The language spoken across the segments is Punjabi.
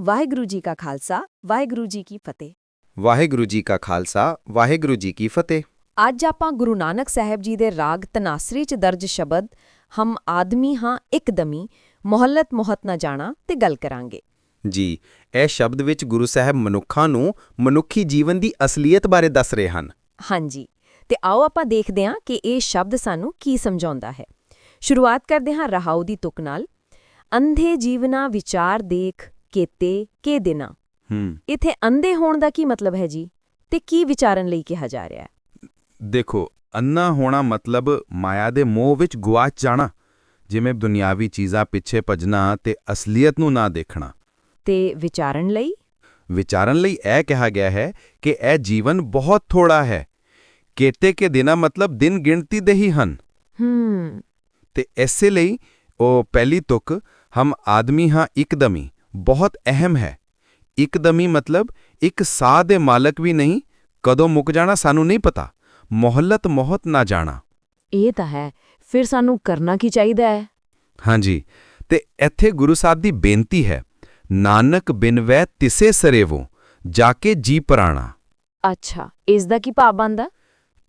ਵਾਹਿਗੁਰੂ ਜੀ ਕਾ ਖਾਲਸਾ ਵਾਹਿਗੁਰੂ ਜੀ ਕੀ ਫਤਿਹ। ਵਾਹਿਗੁਰੂ ਜੀ ਕਾ ਖਾਲਸਾ ਵਾਹਿਗੁਰੂ ਜੀ ਕੀ ਫਤਿਹ। ਅੱਜ ਆਪਾਂ ਗੁਰੂ ਨਾਨਕ ਸਾਹਿਬ ਜੀ ਦੇ ਰਾਗ ਤਨਾਸਰੀ ਚ ਦਰਜ ਸ਼ਬਦ ਹਮ ਆਦਮੀ ਹਾਂ ਇੱਕਦਮੀ ਮੁਹੱਲਤ ਮੋਹਤ ਨਾ ਜਾਣਾ ਤੇ ਗੱਲ ਕਰਾਂਗੇ। ਜੀ ਇਹ ਸ਼ਬਦ ਵਿੱਚ ਗੁਰੂ ਸਾਹਿਬ ਮਨੁੱਖਾਂ ਨੂੰ ਮਨੁੱਖੀ ਜੀਵਨ ਦੀ ਅਸਲੀਅਤ ਬਾਰੇ ਦੱਸ ਰਹੇ ਹਨ। ਹਾਂਜੀ ਤੇ ਆਓ ਆਪਾਂ ਦੇਖਦੇ ਹਾਂ ਕਿ ਇਹ ਸ਼ਬਦ ਸਾਨੂੰ ਕੀ ਸਮਝਾਉਂਦਾ ਹੈ। ਸ਼ੁਰੂਆਤ ਕਰਦੇ ਹਾਂ ਰਹਾਉ ਦੀ ਤੁਕ ਨਾਲ। ਅੰਧੇ ਜੀਵਨਾ ਵਿਚਾਰ ਦੇਖ ਕੇਤੇ ਕੇ ਦਿਨਾ। ਹੂੰ। ਇਥੇ ਅੰਧੇ ਹੋਣ ਦਾ ਕੀ ਮਤਲਬ ਹੈ ਜੀ? ਤੇ ਕੀ ਵਿਚਾਰਨ ਲਈ ਕਿਹਾ ਜਾ ਰਿਹਾ ਹੈ? ਦੇਖੋ ਅੰਨਾ ਹੋਣਾ ਮਤਲਬ ਮਾਇਆ ਦੇ ਮੋਹ ਵਿੱਚ ਗੁਆਚ ਜਾਣਾ ਜਿਵੇਂ ਦੁਨਿਆਵੀ ਚੀਜ਼ਾਂ ਪਿੱਛੇ ਭਜਣਾ ਤੇ ਅਸਲੀਅਤ ਨੂੰ ਨਾ ਦੇਖਣਾ। ਤੇ ਵਿਚਾਰਨ ਲਈ? ਵਿਚਾਰਨ ਲਈ ਇਹ ਕਿਹਾ ਗਿਆ ਹੈ ਕਿ ਇਹ ਜੀਵਨ ਬਹੁਤ ਥੋੜਾ ਹੈ। ਕੇਤੇ ਕੇ ਦਿਨਾਂ ਮਤਲਬ ਦਿਨ ਗਿਣਤੀ ਦੇ ਹੀ ਹਨ। ਹੂੰ। ਤੇ ਐਸੇ ਲਈ ਉਹ ਪਹਿਲੀ ਤੁਕ ਹਮ ਆਦਮੀ ਹਾਂ ਇੱਕਦਮੀ। ਬਹੁਤ ਅਹਿਮ ਹੈ। ਇੱਕਦਮੀ ਮਤਲਬ ਇੱਕ ਸਾਹ ਦੇ ਮਾਲਕ ਵੀ ਨਹੀਂ ਕਦੋਂ ਮੁੱਕ ਜਾਣਾ ਸਾਨੂੰ ਨਹੀਂ ਪਤਾ। ਮੁਹੱਲਤ ਮੋਹਤ ਨਾ ਜਾਣਾ। ਇਹ ਤਾਂ ਹੈ ਫਿਰ ਸਾਨੂੰ ਕਰਨਾ ਕੀ ਚਾਹੀਦਾ ਹੈ? ਹਾਂਜੀ ਤੇ ਇੱਥੇ ਗੁਰੂ ਸਾਹਿਬ ਦੀ ਬੇਨਤੀ ਹੈ ਨਾਨਕ ਬਿਨਵੈ ਤਿਸੇ ਸਰੇਵੋ ਜਾ ਕੇ ਜੀ ਪਰਾਣਾ। ਅੱਛਾ ਇਸ ਦਾ ਕੀ ਭਾਵ ਬਣਦਾ?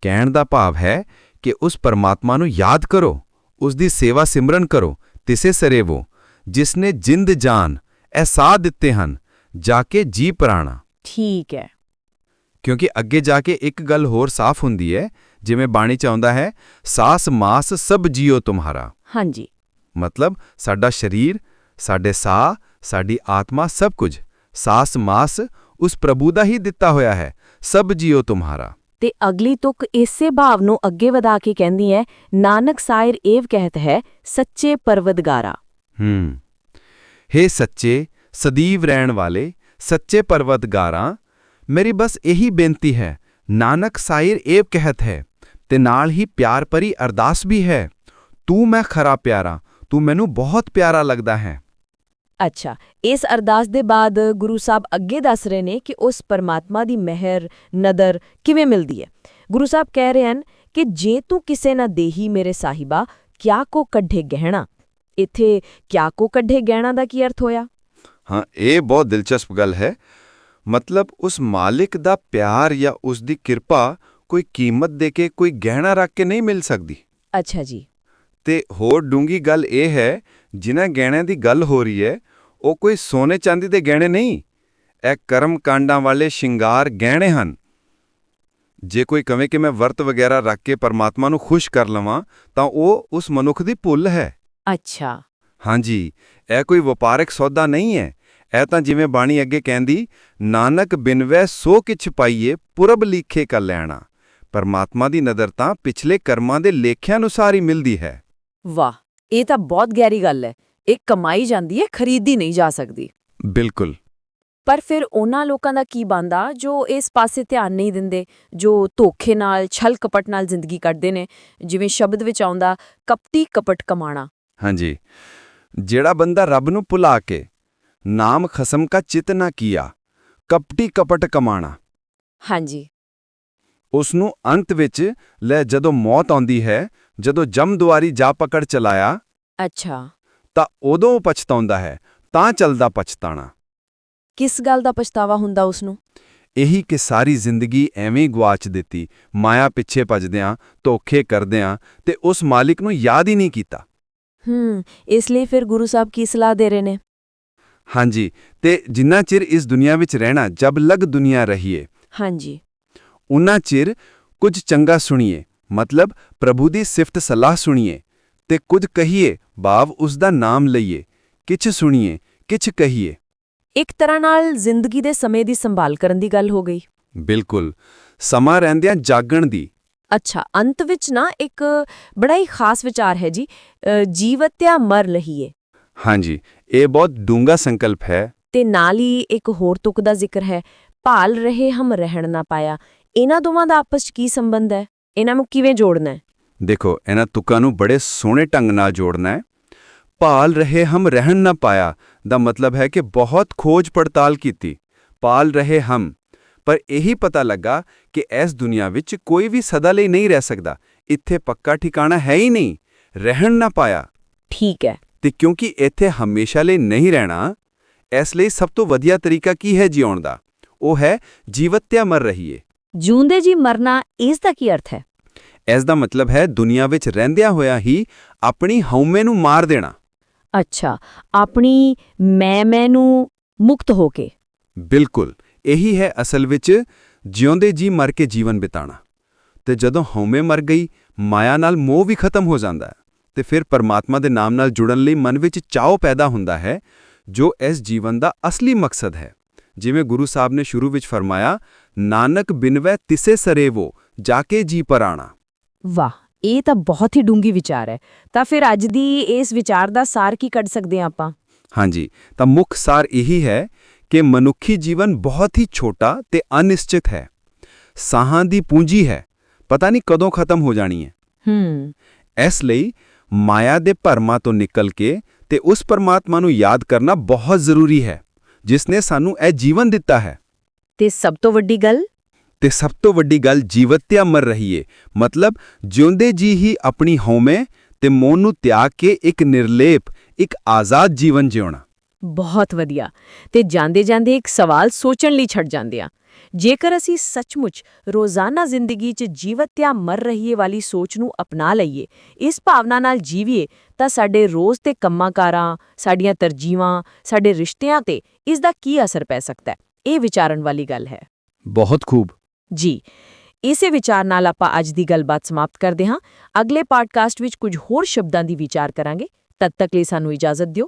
ਕਹਿਣ ਦਾ ਭਾਵ ਹੈ ਕਿ ਉਸ ਪਰਮਾਤਮਾ ਨੂੰ ਯਾਦ ਕਰੋ ਉਸ ਦੀ ਸੇਵਾ ਸਿਮਰਨ ਕਰੋ ਤਿਸੇ ਸਰੇਵੋ ਜਿਸ ਨੇ ਜਿੰਦ ਜਾਨ ਸਾਹ ਦਿੱਤੇ ਹਨ ਜਾ ਕੇ ਜੀ ਪਰਾਣਾ। ਠੀਕ ਹੈ। ਕਿਉਂਕਿ ਅੱਗੇ ਜਾ ਕੇ ਇੱਕ ਗੱਲ ਹੋਰ ਸਾਫ਼ ਹੁੰਦੀ ਹੈ ਜਿਵੇਂ ਬਾਣੀ ਚ ਆਉਂਦਾ ਹੈ ਸਾਸ ਮਾਸ ਸਭ ਜੀਓ ਤੁਮਹਾਰਾ ਹਾਂਜੀ। ਮਤਲਬ ਸਾਡਾ ਸਰੀਰ ਸਾਡੇ ਸਾਹ ਸਾਡੀ ਆਤਮਾ ਸਭ ਕੁਝ ਸਾਸ ਮਾਸ ਉਸ ਪ੍ਰਭੂ ਦਾ ਹੀ ਦਿੱਤਾ ਹੋਇਆ ਹੈ ਸਭ ਜੀਓ ਤੁਮਹਾਰਾ ਤੇ ਅਗਲੀ ਤੁਕ ਇਸੇ ਭਾਵ ਨੂੰ ਅੱਗੇ ਵਧਾ ਕੇ ਕਹਿੰਦੀ ਹੈ ਨਾਨਕ ਸਾਇਰ ਏਵ ਕਹਿਤ ਹੈ ਸੱਚੇ ਪਰਵਦਗਾਰਾ। ਹੂੰ। ਹੇ ਸੱਚੇ, ਸਦੀਵ ਰਹਿਣ ਵਾਲੇ, ਸੱਚੇ ਪਰਵਤਗਾਰਾਂ, ਮੇਰੀ ਬਸ ਇਹੀ ਬੇਨਤੀ ਹੈ, ਨਾਨਕ ਸਾਇਰ ਏਵ ਕਹਿਤ ਹੈ, ਤੇ ਨਾਲ ਹੀ ਪਿਆਰ ਭਰੀ ਅਰਦਾਸ ਵੀ ਹੈ। ਤੂੰ ਮੈਂ ਖਰਾ ਪਿਆਰਾ, ਤੂੰ ਮੈਨੂੰ ਬਹੁਤ ਪਿਆਰਾ ਲੱਗਦਾ ਹੈ। ਅੱਛਾ, ਇਸ ਅਰਦਾਸ ਦੇ ਬਾਅਦ ਗੁਰੂ ਸਾਹਿਬ ਅੱਗੇ ਦੱਸ ਰਹੇ ਨੇ ਕਿ ਉਸ ਪਰਮਾਤਮਾ ਦੀ ਮਿਹਰ, ਨਦਰ ਕਿਵੇਂ ਮਿਲਦੀ ਹੈ। ਗੁਰੂ ਸਾਹਿਬ ਕਹਿ ਰਹੇ ਹਨ ਕਿ ਜੇ ਤੂੰ ਕਿਸੇ ਨਾ ਦੇਹੀ ਮੇਰੇ ਸਾਹਿਬਾ, ਕਿਆ ਕੋ ਕੱਢੇ ਗਹਿਣਾ? ਇੱਥੇ ਕਿਆ ਕੋ ਕੱਢੇ ਗਹਿਣਾ ਦਾ ਕੀ ਅਰਥ ਹੋਇਆ? ਹਾਂ ਇਹ ਬਹੁਤ ਦਿਲਚਸਪ ਗੱਲ ਹੈ। ਮਤਲਬ ਉਸ ਮਾਲਿਕ ਦਾ ਪਿਆਰ ਜਾਂ ਉਸ ਦੀ ਕਿਰਪਾ ਕੋਈ ਕੀਮਤ ਦੇ ਕੇ ਕੋਈ ਗਹਿਣਾ ਰੱਖ ਕੇ ਨਹੀਂ ਮਿਲ ਸਕਦੀ। ਅੱਛਾ ਜੀ। ਤੇ ਹੋਰ ਡੂੰਗੀ ਗੱਲ ਇਹ ਹੈ ਜਿਨ੍ਹਾਂ ਗਹਿਣਿਆਂ ਦੀ ਗੱਲ ਹੋ ਰਹੀ ਹੈ ਉਹ ਕੋਈ ਸੋਨੇ ਚਾਂਦੀ ਦੇ ਗਹਿਣੇ ਨਹੀਂ। ਇਹ ਕਰਮ ਕਾਂਡਾਂ ਵਾਲੇ ਸ਼ਿੰਗਾਰ ਗਹਿਣੇ ਹਨ। ਜੇ ਕੋਈ ਕਵੇ ਕਿ ਮੈਂ ਵਰਤ ਵਗੈਰਾ ਰੱਖ ਕੇ ਪਰਮਾਤਮਾ ਨੂੰ ਖੁਸ਼ ਕਰ ਲਵਾਂ ਤਾਂ ਉਹ ਉਸ ਮਨੁੱਖ ਦੀ ਭੁੱਲ ਹੈ। ਅੱਛਾ। ਹਾਂਜੀ ਇਹ ਕੋਈ ਵਪਾਰਕ ਸੌਦਾ ਨਹੀਂ ਹੈ। ਇਹ ਤਾਂ ਜਿਵੇਂ ਬਾਣੀ ਅੱਗੇ ਕਹਿੰਦੀ ਨਾਨਕ ਬਿਨਵੈ ਸੋ ਕਿਛ ਪਾਈਏ ਪੁਰਬ ਲੀਖੇ ਕਰ ਲੈਣਾ। ਪਰਮਾਤਮਾ ਦੀ ਨਜ਼ਰ ਤਾਂ ਪਿਛਲੇ ਕਰਮਾਂ ਦੇ ਲੇਖਿਆਂ ਅਨੁਸਾਰ ਹੀ ਮਿਲਦੀ ਹੈ। ਵਾਹ ਇਹ ਤਾਂ ਬਹੁਤ ਗਹਿਰੀ ਗੱਲ ਹੈ। ਇਹ ਕਮਾਈ ਜਾਂਦੀ ਹੈ ਖਰੀਦੀ ਨਹੀਂ ਜਾ ਸਕਦੀ। ਬਿਲਕੁਲ। ਪਰ ਫਿਰ ਉਹਨਾਂ ਲੋਕਾਂ ਦਾ ਕੀ ਬੰਦਾ ਜੋ ਇਸ ਪਾਸੇ ਧਿਆਨ ਨਹੀਂ ਦਿੰਦੇ ਜੋ ਧੋਖੇ ਨਾਲ ਛਲ ਕਪਟ ਨਾਲ ਜ਼ਿੰਦਗੀ ਕੱਢਦੇ ਨੇ। ਜਿਵੇਂ ਸ਼ਬਦ ਵਿੱਚ ਆਉਂਦਾ ਕਪਟੀ ਕਪਟ ਕਮਾਣਾ। ਹਾਂਜੀ। ਜਿਹੜਾ ਬੰਦਾ ਰੱਬ ਨੂੰ ਭੁਲਾ ਕੇ ਨਾਮ ਖਸਮ ਕਾ ਚਿਤ ਨਾ ਕੀਆ ਕਪਟੀ ਕਪਟ ਕਮਾਣਾ। ਹਾਂਜੀ। ਉਸ ਨੂੰ ਅੰਤ ਵਿੱਚ ਲੈ ਜਦੋਂ ਮੌਤ ਆਉਂਦੀ ਹੈ ਜਦੋਂ ਜਮ ਦੁਆਰੀ ਜਾ ਪਕੜ ਚਲਾਇਆ ਅੱਛਾ। ਤਾਂ ਉਦੋਂ ਪਛਤਾਉਂਦਾ ਹੈ ਤਾਂ ਚੱਲਦਾ ਪਛਤਾਣਾ। ਕਿਸ ਗੱਲ ਦਾ ਪਛਤਾਵਾ ਹੁੰਦਾ ਉਸ ਨੂੰ ਇਹੀ ਕਿ ਸਾਰੀ ਜ਼ਿੰਦਗੀ ਐਵੇਂ ਗਵਾਚ ਦਿੱਤੀ ਮਾਇਆ ਪਿੱਛੇ ਭਜਦਿਆਂ ਧੋਖੇ ਕਰਦਿਆਂ ਤੇ ਉਸ ਮਾਲਿਕ ਨੂੰ ਯਾਦ ਹੀ ਨਹੀਂ ਕੀਤਾ। ਹੂੰ ਇਸ ਲਈ ਫਿਰ ਗੁਰੂ ਸਾਹਿਬ ਕੀ ਸਲਾਹ ਦੇ ਰਹੇ ਨੇ? ਹਾਂਜੀ ਤੇ ਜਿੰਨਾ ਚਿਰ ਇਸ ਦੁਨੀਆ ਵਿੱਚ ਰਹਿਣਾ ਜਬ ਲਗ ਦੁਨੀਆ ਰਹੀਏ। ਹਾਂਜੀ। ਉਨਾ ਚਿਰ ਕੁਝ ਚੰਗਾ ਸੁਣੀਏ ਮਤਲਬ ਪ੍ਰਭੂ ਦੀ ਸਿਫਤ ਸਲਾਹ ਸੁਣੀਏ ਤੇ ਕੁਝ ਕਹੀਏ ਭਾਵ ਉਸ ਦਾ ਨਾਮ ਲਈਏ। ਕਿਛ ਸੁਣੀਏ ਕਿਛ ਕਹੀਏ। ਇੱਕ ਤਰ੍ਹਾਂ ਨਾਲ ਜ਼ਿੰਦਗੀ ਦੇ ਸਮੇਂ ਦੀ ਸੰਭਾਲ ਕਰਨ ਦੀ ਗੱਲ ਹੋ ਗਈ। ਬਿਲਕੁਲ। ਸਮਾਂ ਰਹਿੰਦਿਆਂ ਜਾਗਣ ਦੀ ਅੱਛਾ ਅੰਤ ਵਿੱਚ ਨਾ ਇੱਕ ਬੜਾ ਹੀ ਖਾਸ ਵਿਚਾਰ ਹੈ ਜੀ ਜੀਵਤਿਆ ਮਰ ਲਹੀਏ। ਹਾਂਜੀ ਇਹ ਬਹੁਤ ਡੂੰਗਾ ਸੰਕਲਪ ਹੈ। ਤੇ ਨਾਲ ਹੀ ਇੱਕ ਹੋਰ ਤੁਕ ਦਾ ਜ਼ਿਕਰ ਹੈ ਭਾਲ ਰਹੇ ਹਮ ਰਹਿਣ ਨਾ ਪਾਇਆ। ਇਹਨਾਂ ਦੋਵਾਂ ਦਾ ਆਪਸ 'ਚ ਕੀ ਸੰਬੰਧ ਹੈ? ਇਹਨਾਂ ਨੂੰ ਕਿਵੇਂ ਜੋੜਨਾ ਹੈ? ਦੇਖੋ ਇਹਨਾਂ ਤੁਕਾਂ ਨੂੰ ਬੜੇ ਸੋਹਣੇ ਢੰਗ ਨਾਲ ਜੋੜਨਾ ਹੈ। ਭਾਲ ਰਹੇ ਹਮ ਰਹਿਣ ਨਾ ਪਾਇਆ ਦਾ ਮਤਲਬ ਹੈ ਕਿ ਬਹੁਤ ਖੋਜ ਪੜਤਾਲ ਕੀਤੀ। ਪਾਲ ਰਹੇ ਹਮ ਪਰ ਇਹੀ ਪਤਾ ਲੱਗਾ ਕਿ ਇਸ ਦੁਨੀਆ ਵਿੱਚ ਕੋਈ ਵੀ ਸਦਾ ਲਈ ਨਹੀਂ ਰਹਿ ਸਕਦਾ। ਇੱਥੇ ਪੱਕਾ ਠਿਕਾਣਾ ਹੈ ਹੀ ਨਹੀਂ। ਰਹਿਣ ਨਾ ਪਾਇਆ। ਠੀਕ ਹੈ। ਤੇ ਕਿਉਂਕਿ ਇੱਥੇ ਹਮੇਸ਼ਾ ਲਈ ਨਹੀਂ ਰਹਿਣਾ ਇਸ ਲਈ ਸਭ ਤੋਂ ਵਧੀਆ ਤਰੀਕਾ ਕੀ ਹੈ ਜਿਉਣ ਦਾ? ਉਹ ਹੈ ਜੀਵਤਿਆ ਮਰ ਰਹੀਏ। ਜਿਉਂਦੇ ਜੀ ਮਰਨਾ ਇਸ ਦਾ ਕੀ ਅਰਥ ਹੈ? ਇਸ ਦਾ ਮਤਲਬ ਹੈ ਦੁਨੀਆ ਵਿੱਚ ਰਹਿੰਦਿਆਂ ਹੋਇਆਂ ਹੀ ਆਪਣੀ ਹਉਮੈ ਨੂੰ ਮਾਰ ਦੇਣਾ। ਅੱਛਾ ਆਪਣੀ ਮੈਂ ਮੈਂ ਨੂੰ ਮੁਕਤ ਹੋ ਕੇ। ਬਿਲਕੁਲ। ਇਹੀ ਹੈ ਅਸਲ ਵਿੱਚ ਜਿਉਂਦੇ ਜੀ ਮਰ ਕੇ ਜੀਵਨ ਬਿਤਾਣਾ। ਤੇ ਜਦੋਂ ਹਉਮੈ ਮਰ ਗਈ ਮਾਇਆ ਨਾਲ ਮੋਹ ਵੀ ਖਤਮ ਹੋ ਜਾਂਦਾ ਹੈ ਤੇ ਫਿਰ ਪਰਮਾਤਮਾ ਦੇ ਨਾਮ ਨਾਲ ਜੁੜਨ ਲਈ ਮਨ ਵਿੱਚ ਚਾਉ ਪੈਦਾ ਹੁੰਦਾ ਹੈ ਜੋ ਇਸ ਜੀਵਨ ਦਾ ਅਸਲੀ ਮਕਸਦ ਹੈ। ਜਿਵੇਂ ਗੁਰੂ ਸਾਹਿਬ ਨੇ ਸ਼ੁਰੂ ਵਿੱਚ ਫਰਮਾਇਆ ਨਾਨਕ ਬਿਨਵੈ ਤਿਸੇ ਸਰੇਵੋ ਜਾ ਕੇ ਜੀ ਪਰਾਣਾ। ਵਾਹ ਇਹ ਤਾਂ ਬਹੁਤ ਹੀ ਡੂੰਗੀ ਵਿਚਾਰ ਹੈ। ਤਾਂ ਫਿਰ ਅੱਜ ਦੀ ਇਸ ਵਿਚਾਰ ਦਾ ਸਾਰ ਕੀ ਕੱਢ ਸਕਦੇ ਹਾਂ ਆਪਾਂ? ਹਾਂਜੀ ਤਾਂ ਮੁੱਖ ਸਾਰ ਇਹੀ ਹੈ ਕਿ ਮਨੁੱਖੀ ਜੀਵਨ ਬਹੁਤ ਹੀ ਛੋਟਾ ਤੇ ਅਨਿਸ਼ਚਿਤ ਹੈ। ਸਾਹਾਂ ਦੀ ਪੂੰਜੀ ਹੈ। ਪਤਾ ਨਹੀਂ ਕਦੋਂ ਖਤਮ ਹੋ ਜਾਣੀ ਹੈ। ਹੂੰ। ਇਸ ਲਈ ਮਾਇਆ ਦੇ ਭਰਮਾਂ ਤੋਂ ਨਿਕਲ ਕੇ ਤੇ ਉਸ ਪਰਮਾਤਮਾ ਨੂੰ ਯਾਦ ਕਰਨਾ ਬਹੁਤ ਜ਼ਰੂਰੀ ਹੈ ਜਿਸ ਨੇ ਸਾਨੂੰ ਇਹ ਜੀਵਨ ਦਿੱਤਾ ਹੈ। ਤੇ ਸਭ ਤੋਂ ਵੱਡੀ ਗੱਲ? ਤੇ ਸਭ ਤੋਂ ਵੱਡੀ ਗੱਲ ਜੀਵਤਿਆ ਮਰ ਰਹੀਏ। ਮਤਲਬ ਜਿਉਂਦੇ ਜੀ ਹੀ ਆਪਣੀ ਹਉਮੈ ਤੇ ਮੋਹ ਨੂੰ ਤਿਆਗ ਕੇ ਇੱਕ ਨਿਰਲੇਪ ਇੱਕ ਆਜ਼ਾਦ ਜੀਵਨ ਜਿਉਣਾ। ਬਹੁਤ ਵਧੀਆ। ਤੇ ਜਾਂਦੇ ਜਾਂਦੇ ਇੱਕ ਸਵਾਲ ਸੋਚਣ ਲਈ ਛੱਡ ਜਾਂਦੇ ਆ। ਜੇਕਰ ਅਸੀਂ ਸੱਚਮੁੱਚ ਰੋਜ਼ਾਨਾ ਜ਼ਿੰਦਗੀ 'ਚ ਜੀਵਤਿਆ ਮਰ ਰਹੀਏ ਵਾਲੀ ਸੋਚ ਨੂੰ ਅਪਣਾ ਲਈਏ ਇਸ ਭਾਵਨਾ ਨਾਲ ਜੀਵੀਏ ਤਾਂ ਸਾਡੇ ਰੋਜ਼ ਦੇ ਕੰਮਾਂਕਾਰਾਂ ਸਾਡੀਆਂ ਤਰਜੀਵਾਂ ਸਾਡੇ ਰਿਸ਼ਤਿਆਂ ਤੇ ਇਸ ਦਾ ਕੀ ਅਸਰ ਪੈ ਸਕਦਾ ਹੈ? ਇਹ ਵਿਚਾਰਨ ਵਾਲੀ ਗੱਲ ਹੈ। ਬਹੁਤ ਖੂਬ। ਜੀ। ਇਸੇ ਵਿਚਾਰ ਨਾਲ ਆਪਾਂ ਅੱਜ ਦੀ ਗੱਲਬਾਤ ਸਮਾਪਤ ਕਰਦੇ ਹਾਂ। ਅਗਲੇ ਪਾਡਕਾਸਟ ਵਿੱਚ ਕੁਝ ਹੋਰ ਸ਼ਬਦਾਂ ਦੀ ਵਿਚਾਰ ਕਰਾਂਗੇ। ਤਦ ਤੱਕ ਲਈ ਸਾਨੂੰ ਇਜਾਜ਼ਤ ਦਿਓ।